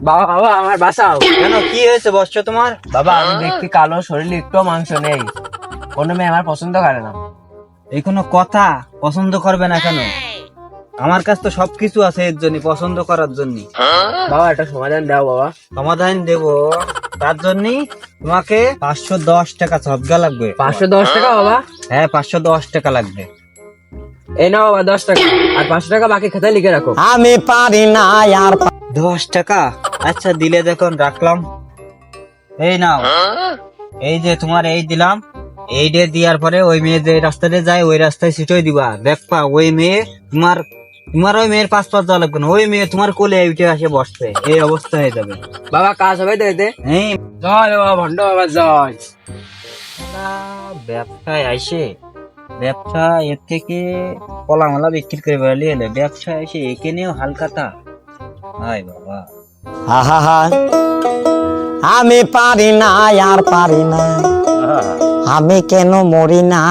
বাবা বাবা আমার বাসাও কেন কি হয়েছে? তোমার? বাবা আমি দেখতে কালো শরীরে একটু মাংস নেই। কোনো মেয়ে আমার পছন্দ করে না। এই কোনো কথা? পছন্দ করবে না কেন? আমার কাছে তো সবকিছু আছে এর জন্য পছন্দ করার জন্য। বাবা একটা সমাধান দাও বাবা। সমাধান দেব? তার জন্য তোমাকে পাঁচশো দশ টাকা সবগা লাগবে। পাঁচশো দশ টাকা বাবা? হ্যাঁ পাঁচশো দশ টাকা লাগবে। এই নাও বাবা দশ টাকা। আর পাঁচশো টাকা বাকি খাতায় লিখে রাখো। আমি পারি না আর দশ টাকা? আচ্ছা দিলে দেখুন রাখলাম। এই নাও। এই যে তোমার এই দিলাম। এই ডে দেওয়ার পরে ওই মেয়ে যে রাস্তাতে যায় ওই রাস্তায় সিটই দিবা। দেখবা ওই মেয়ে তোমার তোমার ওই মেয়ের পাঁচ পাঁচ দেওয়া লাগবে না। ওই মেয়ে তোমার কোলে উঠে আসে বসবে। এই অবস্থা হয়ে যাবে। বাবা কাজ হবে তো এতে? এই জয় বাবা ভণ্ড বাবা জয়। ব্যবসায় আইসে ব্যবসা এর থেকে কলামালা বিক্রি করে বেড়ালি হলে ব্যবসা এসে একে নিয়েও হালকাতা। হায় বাবা। আহা আমি পারি না আর পারি না। আমি কেন মরি না?